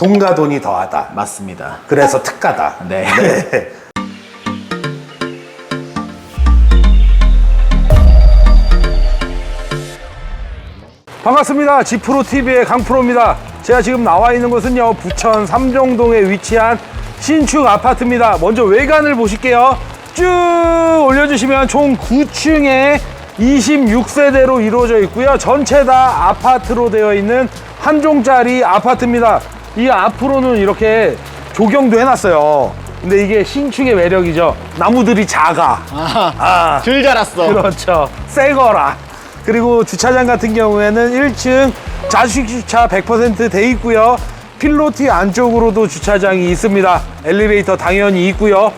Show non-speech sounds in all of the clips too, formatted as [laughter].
돈과 돈이 더하다. 맞습니다. 그래서 특가다. 네. [laughs] 반갑습니다. 지프로 TV의 강프로입니다. 제가 지금 나와 있는 곳은요 부천 삼정동에 위치한 신축 아파트입니다. 먼저 외관을 보실게요. 쭉 올려주시면 총 9층에 26세대로 이루어져 있고요. 전체 다 아파트로 되어 있는 한 종짜리 아파트입니다. 이 앞으로는 이렇게 조경도 해놨어요. 근데 이게 신축의 매력이죠. 나무들이 작아. 아. 줄 자랐어. 그렇죠. 새 거라. 그리고 주차장 같은 경우에는 1층 자식 주차 100%돼 있고요. 필로티 안쪽으로도 주차장이 있습니다. 엘리베이터 당연히 있고요.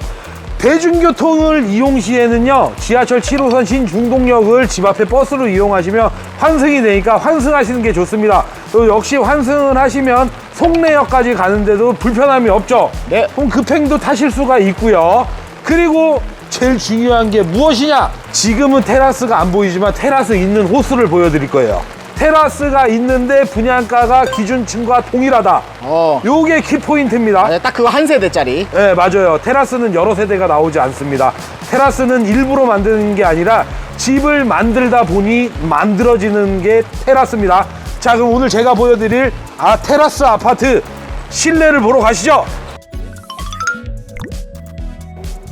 대중교통을 이용 시에는요, 지하철 7호선 신중동역을 집 앞에 버스로 이용하시면 환승이 되니까 환승하시는 게 좋습니다. 또 역시 환승을 하시면 송내역까지 가는데도 불편함이 없죠. 네. 그럼 급행도 타실 수가 있고요. 그리고 제일 중요한 게 무엇이냐? 지금은 테라스가 안 보이지만 테라스 있는 호수를 보여드릴 거예요. 테라스가 있는데 분양가가 기준층과 동일하다. 어. 요게 키포인트입니다. 아, 딱 그거 한 세대짜리. 네, 맞아요. 테라스는 여러 세대가 나오지 않습니다. 테라스는 일부러 만드는 게 아니라 집을 만들다 보니 만들어지는 게 테라스입니다. 자, 그럼 오늘 제가 보여드릴 아 테라스 아파트 실내를 보러 가시죠.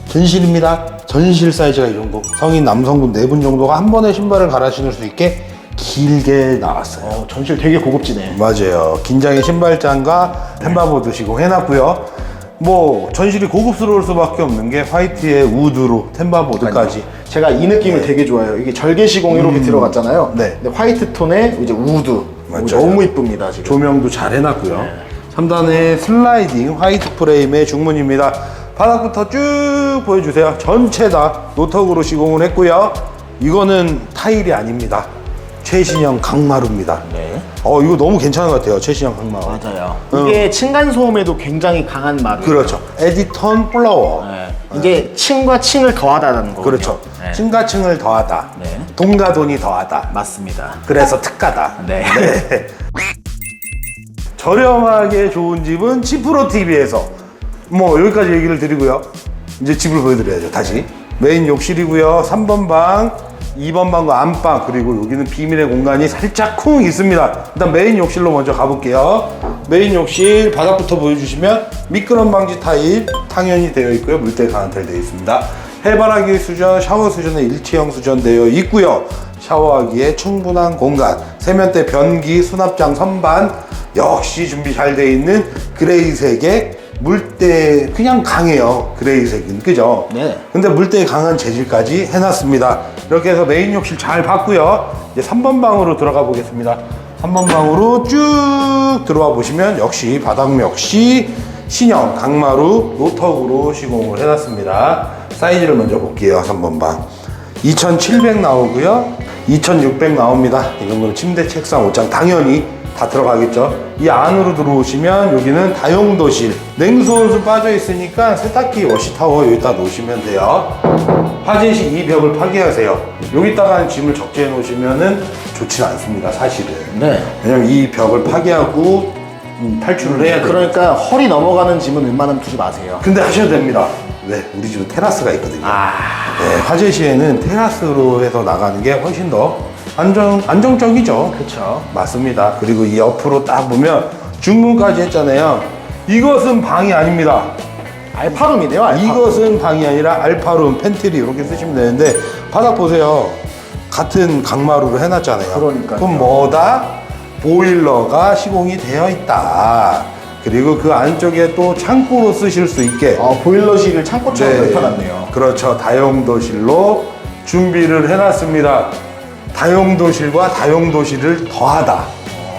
전실입니다. 전실 사이즈가 이 정도. 성인 남성분 네 분 정도가 한 번에 신발을 갈아 신을 수 있게 길게 나왔어요. 어, 전실 되게 고급지네. 맞아요. 긴장의 신발장과 템바보드 시공해놨고요. 뭐 전실이 고급스러울 수밖에 없는 게 화이트의 우드로 템바보드까지. 제가 이 느낌을 되게 좋아해요. 이게 절개 시공 이렇게 들어갔잖아요. 네. 근데 화이트 톤에 이제 우드. 맞아요. 너무 이쁩니다, 지금. 조명도 잘 해놨고요. 3단의 슬라이딩 화이트 프레임의 중문입니다. 바닥부터 쭉 보여주세요. 전체 다 노턱으로 시공을 했고요. 이거는 타일이 아닙니다. 최신형 강마루입니다. 네. 어 이거 너무 괜찮은 것 같아요. 최신형 강마루. 맞아요. 이게 층간 소음에도 굉장히 강한 말이에요. 그렇죠. 에디턴 플라워. 네. 이게 층과 층을 더하다는 거군요. 그렇죠. 네. 층과 층을 더하다. 네. 돈과 돈이 더하다. 맞습니다. 그래서 특가다. 네. [laughs] 저렴하게 좋은 집은 지프로 TV에서 뭐 여기까지 얘기를 드리고요. 이제 집을 보여드려야죠. 다시 메인 욕실이고요. 3번 방, 2번 방과 안방 그리고 여기는 비밀의 공간이 살짝 쿵 있습니다. 일단 메인 욕실로 먼저 가볼게요. 메인 욕실 바닥부터 보여주시면 미끄럼 방지 타일 당연히 되어 있고요. 물때 가한텔 되어 있습니다. 해바라기 수전, 샤워 수전에 일체형 수전되어 있고요. 샤워하기에 충분한 공간, 세면대 변기, 수납장 선반 역시 준비 잘 되어 있는 그레이색의 물때 그냥 강해요. 그레이색은 그죠? 네. 근데 물때 강한 재질까지 해놨습니다. 이렇게 해서 메인 욕실 잘 봤고요. 이제 3번 방으로 들어가 보겠습니다. 3번 방으로 쭉 들어와 보시면 역시 바닥 역시 신형 강마루 노턱으로 시공을 해놨습니다. 사이즈를 먼저 볼게요. 3번 방. 2,700 나오고요. 2,600 나옵니다. 이 정도는 침대, 책상, 옷장 당연히 다 들어가겠죠. 이 안으로 들어오시면 여기는 다용도실. 냉수 온수 빠져 있으니까 세탁기 워시타워 여기다 놓으시면 돼요. 화재 시 이 벽을 파괴하세요. 여기다가 짐을 적재해 놓으시면은 좋지 않습니다. 사실은. 네. 왜냐면 이 벽을 파괴하고 음, 탈출을 해야 돼요. 그러니까 허리 넘어가는 짐은 웬만하면 두지 마세요. 근데 하셔도 됩니다. 왜? 우리 집은 테라스가 있거든요. 아. 네, 화재 시에는 테라스로 해서 나가는 게 훨씬 더 안정, 안정적이죠. 그렇죠. 맞습니다. 그리고 이 옆으로 딱 보면 중문까지 했잖아요. 이것은 방이 아닙니다. 알파룸이네요, 알파. 이것은 방이 아니라 알파룸, 팬트리 이렇게 쓰시면 되는데 바닥 보세요. 같은 강마루로 해놨잖아요. 그러니까요. 그럼 뭐다? 보일러가 시공이 되어 있다. 그리고 그 안쪽에 또 창고로 쓰실 수 있게 어, 보일러실을 창고처럼 넓혀놨네요. 그렇죠. 다용도실로 준비를 해놨습니다. 다용도실과 다용도실을 더하다.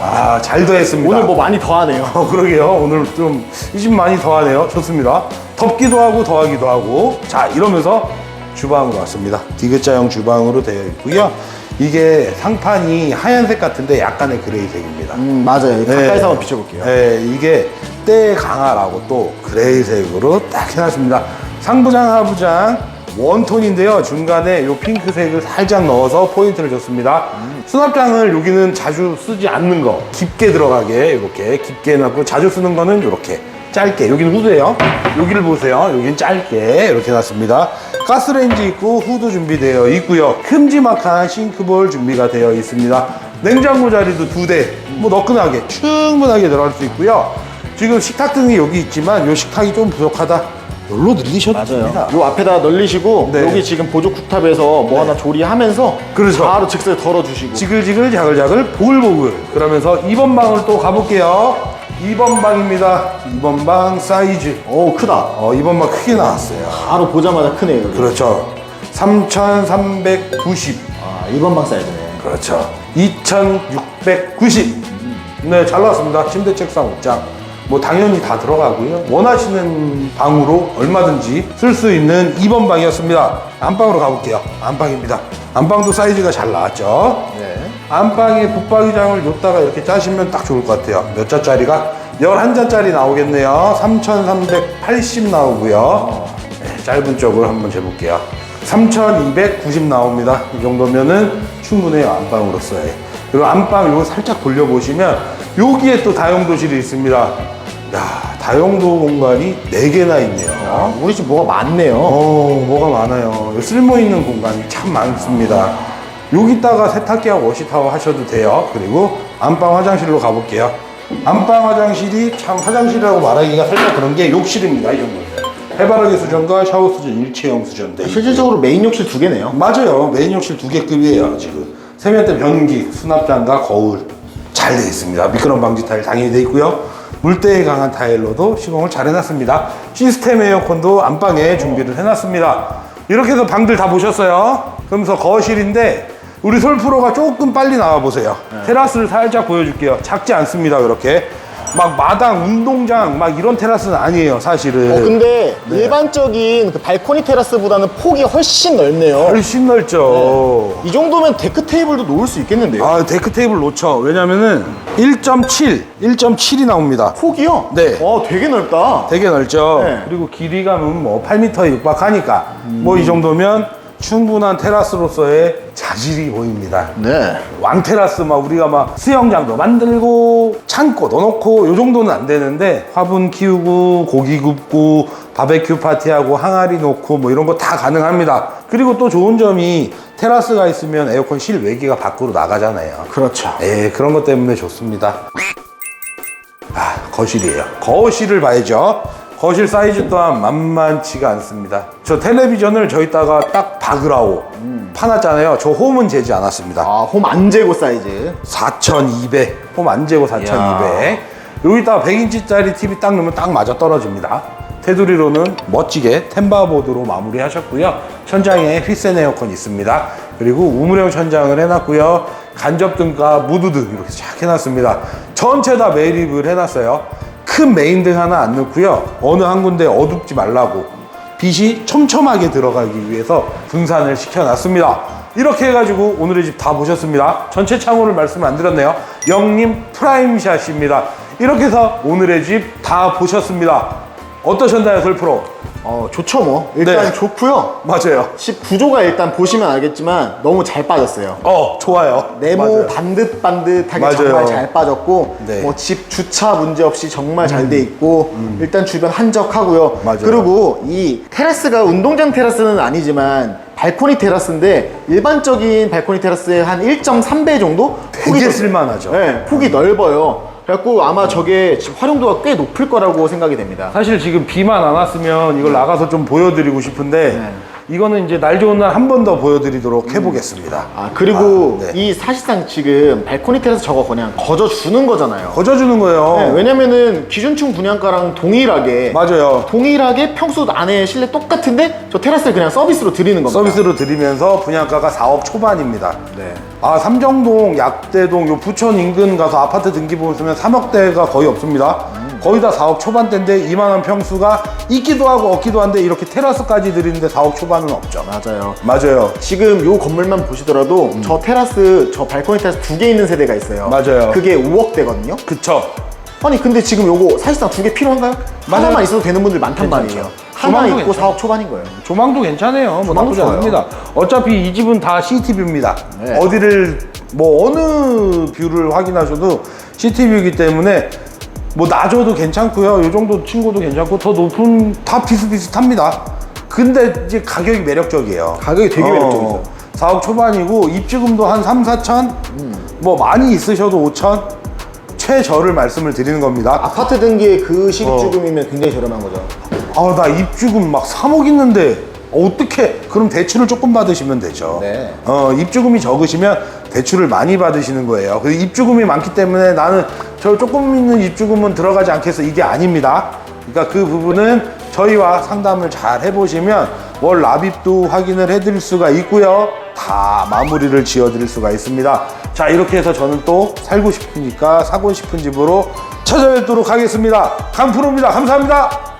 아, 잘 더했습니다. 오늘 뭐 많이 더하네요. 어, 그러게요. 오늘 좀 이 집 많이 더하네요. 좋습니다. 덥기도 하고 더하기도 하고. 자, 이러면서 주방으로 왔습니다. 디귿자형 주방으로 되어 있고요. 이게 상판이 하얀색 같은데 약간의 그레이색입니다. 음, 맞아요. 가까이서 한번 비춰볼게요. 네, 이게 때 강화라고 또 그레이색으로 딱 해놨습니다. 상부장, 하부장 원톤인데요. 중간에 이 핑크색을 살짝 넣어서 포인트를 줬습니다. 수납장을 여기는 자주 쓰지 않는 거. 깊게 들어가게 이렇게 깊게 해놨고 자주 쓰는 거는 이렇게 짧게. 여기는 후드예요. 여기를 보세요. 여기는 짧게 이렇게 놨습니다. 가스레인지 있고 후드 준비되어 있고요. 큼지막한 싱크볼 준비가 되어 있습니다. 냉장고 자리도 두 대 뭐 너끈하게 충분하게 들어갈 수 있고요. 지금 식탁 등이 여기 있지만 이 식탁이 좀 부족하다 여기로 늘리셔도 됩니다. 요 앞에다 널리시고 네. 여기 지금 보조 쿡탑에서 뭐 하나 조리하면서 그렇죠. 바로 즉석에 덜어주시고. 지글지글 자글자글 보글보글. 그러면서 2번 방으로 또 가볼게요. 2번 방입니다. 2번 방 사이즈. 오 크다. 어 2번 방 크게 나왔어요. 바로 보자마자 크네요 여기. 그렇죠. 3390 아 2번 방 사이즈네. 그렇죠. 2690 네, 잘 나왔습니다. 침대, 책상, 옷장. 뭐 당연히 다 들어가고요. 원하시는 방으로 얼마든지 쓸 수 있는 2번 방이었습니다. 안방으로 가볼게요. 안방입니다. 안방도 사이즈가 잘 나왔죠. 네. 안방에 붙박이장을 놓다가 이렇게 짜시면 딱 좋을 것 같아요. 몇 자짜리가? 11자짜리 나오겠네요. 3,380 나오고요. 네, 짧은 쪽을 한번 재볼게요. 3,290 나옵니다. 이 정도면은 충분해요. 안방으로서의. 그리고 안방 이거 살짝 돌려보시면 여기에 또 다용도실이 있습니다. 야, 다용도 공간이 4개나 있네요. 아, 우리 집 뭐가 많네요 어, 뭐가 많아요. 쓸모 있는 공간이 참 많습니다. 여기다가 세탁기하고 워시타워 하셔도 돼요. 그리고 안방 화장실로 가볼게요. 안방 화장실이 참 화장실이라고 말하기가 살짝 그런 게 욕실입니다. 이 정도. 해바라기 수전과 샤워 수전 일체형 있고. 실질적으로 메인 욕실 두 개네요 맞아요. 메인 욕실 두 개 급이에요, 지금. 세면대 변기, 수납장과 거울 잘돼 있습니다. 미끄럼 방지 타일 당연히 돼 있고요. 물때에 강한 타일로도 시공을 잘 해놨습니다. 시스템 에어컨도 안방에 준비를 해놨습니다. 이렇게 해서 방들 다 보셨어요. 그러면서 거실인데 우리 솔프로가 조금 빨리 나와 보세요. 테라스를 살짝 보여줄게요. 작지 않습니다, 그렇게. 막 마당, 운동장, 막 이런 테라스는 아니에요, 사실은. 어 근데 일반적인 그 발코니 테라스보다는 폭이 훨씬 넓네요 훨씬 넓죠. 이 정도면 데크 테이블도 놓을 수 있겠는데요 아, 데크 테이블 놓죠. 왜냐면은 1.7, 1.7이 나옵니다. 폭이요? 네. 와 되게 넓다 되게 넓죠. 네. 그리고 길이감은 뭐 8m에 육박하니까 뭐 이 정도면 충분한 테라스로서의 자질이 보입니다. 네 왕테라스 막 우리가 막 수영장도 만들고 창고 넣어놓고 요 정도는 안 되는데 화분 키우고 고기 굽고 바베큐 파티하고 항아리 놓고 뭐 이런 거 다 가능합니다. 그리고 또 좋은 점이 테라스가 있으면 에어컨 실외기가 밖으로 나가잖아요. 그렇죠 예, 그런 것 때문에 좋습니다. 아, 거실이에요. 거실을 봐야죠. 거실 사이즈 또한 만만치가 않습니다. 저 텔레비전을 저기다가 딱 박으라고 파놨잖아요. 저 홈은 재지 않았습니다. 아 홈 안 재고 사이즈 4,200. 홈 안 재고 4,200. 여기다가 100인치짜리 TV 딱 넣으면 딱 맞아 떨어집니다. 테두리로는 멋지게 템바보드로 마무리하셨고요. 천장에 휘센 에어컨 있습니다. 그리고 우물형 천장을 해놨고요. 간접등과 무드등 이렇게 쫙 해놨습니다. 전체 다 매립을 해놨어요. 큰 메인등 하나 안 넣고요. 어느 한 군데 어둡지 말라고 빛이 촘촘하게 들어가기 위해서 분산을 시켜놨습니다. 이렇게 해가지고 오늘의 집 다 보셨습니다. 전체 창호를 말씀 안 드렸네요. 영림 프라임샷입니다. 이렇게 해서 오늘의 집 다 보셨습니다. 어떠셨나요, 솔프로? 어 좋죠 뭐 일단 네. 좋고요 맞아요. 집 구조가 일단 보시면 알겠지만 너무 잘 빠졌어요 어, 좋아요. 네모 맞아요. 반듯반듯하게 맞아요. 정말 잘 빠졌고 네. 음. 뭐집 주차 문제 없이 정말 잘 돼 있고 일단 주변 한적하고요 맞아요. 그리고 이 테라스가 운동장 테라스는 아니지만 발코니 테라스인데 일반적인 발코니 테라스의 한 1.3배 정도 되게 폭이 좀- 쓸만하죠. 네, 폭이 넓어요 그래갖고 아마 저게 지금 활용도가 꽤 높을 거라고 생각이 됩니다 사실 지금 비만 안 왔으면 이걸 나가서 좀 보여드리고 싶은데 네. 이거는 이제 날 좋은 날 한 번 더 보여드리도록 해보겠습니다. 아 그리고 아, 네. 이 사실상 지금 발코니 테라스 저거 그냥 거저 주는 거잖아요 거저주는 거예요. 네, 왜냐면은 기준층 분양가랑 동일하게 맞아요. 동일하게 평수 안에 실내 똑같은데 저 테라스를 그냥 서비스로 드리는 겁니다. 서비스로 드리면서 분양가가 4억 초반입니다. 네. 아 삼정동, 약대동, 요 부천 인근 가서 아파트 등기 보시면 3억대가 거의 없습니다. 거의 다 4억 초반대인데 이만한 평수가 있기도 하고 없기도 한데 이렇게 테라스까지 드리는데 4억 초반은 없죠. 맞아요. 맞아요. 지금 요 건물만 보시더라도 저 테라스, 저 발코니 테라스 두 개 있는 세대가 있어요. 맞아요. 그게 5억대거든요. 그쵸. 아니 근데 지금 요거 사실상 두 개 필요한가요? 맞아요. 하나만 있어도 되는 분들 많단. 말이에요. 하나 조망도 있고 괜찮아요. 4억 초반인 거예요. 조망도 괜찮아요. 뭐 조망도 나쁘지 좋아요. 않습니다. 어차피 이 집은 다 CCTV입니다. 네. 어디를 뭐 어느 뷰를 확인하셔도 CCTV이기 때문에 뭐 낮아도 괜찮고요. 이 정도 친구도 괜찮고 더 높은 다 비슷비슷합니다. 근데 이제 가격이 매력적이에요. 가격이 되게 매력적이죠. 4억 초반이고 입주금도 한 3, 4천? 뭐 많이 있으셔도 5천? 최저를 말씀을 드리는 겁니다. 아파트 등기에 그 어. 시급주금이면 굉장히 저렴한 거죠. 아, 나 입주금 막 3억 있는데 어떻게? 그럼 대출을 조금 받으시면 되죠. 네. 어, 입주금이 적으시면 대출을 많이 받으시는 거예요. 그 입주금이 많기 때문에 나는 저 조금 있는 입주금은 들어가지 않겠어. 이게 아닙니다. 그러니까 그 부분은 저희와 상담을 잘 해보시면 월 납입도 확인을 해드릴 수가 있고요. 다 마무리를 지어드릴 수가 있습니다. 자, 이렇게 해서 저는 또 살고 싶으니까 사고 싶은 집으로 찾아뵙도록 하겠습니다. 강프로입니다. 감사합니다.